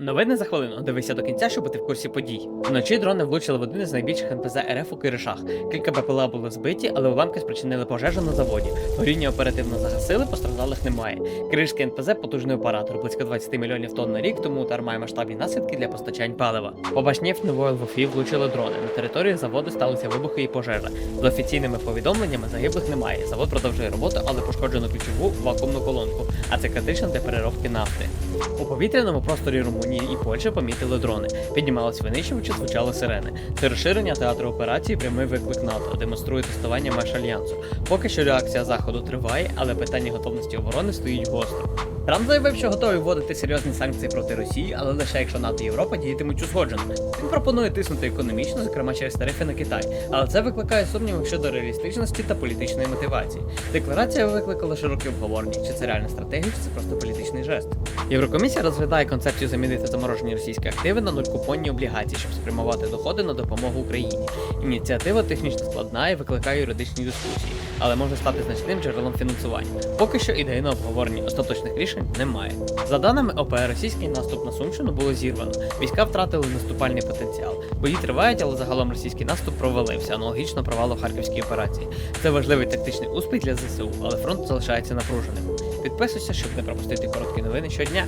Новини за хвилину. Дивися до кінця, щоб бути в курсі подій. Вночі дрони влучили в один із найбільших НПЗ РФ у Киришах. Кілька БПЛА були збиті, але уламки спричинили пожежу на заводі. Горіння оперативно загасили, постраждалих немає. Киришський НПЗ потужний оператор, близько 20 мільйонів тонн на рік, тому удар має масштабні наслідки для постачань палива. По Башнєфтнової ЛВФІ влучили дрони. На території заводу сталися вибухи і пожежа. За офіційними повідомленнями загиблих немає. Завод продовжує роботу, але пошкоджено ключову вакуумну колонку, а це критично для переробки нафти. У повітряному просторі Румунії і Польщі помітили дрони. Піднімались винищувачі, звучали сирени. Це розширення театру операції прямий виклик НАТО, демонструє тестування меж альянсу. Поки що реакція заходу триває, але питання готовності оборони стоїть гостро. Трамп заявив, що готовий вводити серйозні санкції проти Росії, але лише якщо НАТО і Європа діятимуть узгоджено. Він пропонує тиснути економічно, зокрема через тарифи на Китай, але це викликає сумніви щодо реалістичності та політичної мотивації. Декларація викликала широкі обговорення, чи це реальна стратегія, чи це просто політичний жест. Єврокомісія розглядає концепцію замінити заморожені російські активи на нулькупонні облігації, щоб спрямувати доходи на допомогу Україні. Ініціатива технічно складна і викликає юридичні дискусії, але може стати значним джерелом фінансування. Поки що ідейно обговорення остаточних рішень немає. За даними ОП, російський наступ на Сумщину було зірвано. Війська втратили наступальний потенціал. Бої тривають, але загалом російський наступ провалився, аналогічно провалу харківській операції. Це важливий тактичний успіх для ЗСУ, але фронт залишається напруженим. Підписуйся, щоб не пропустити короткі новини щодня.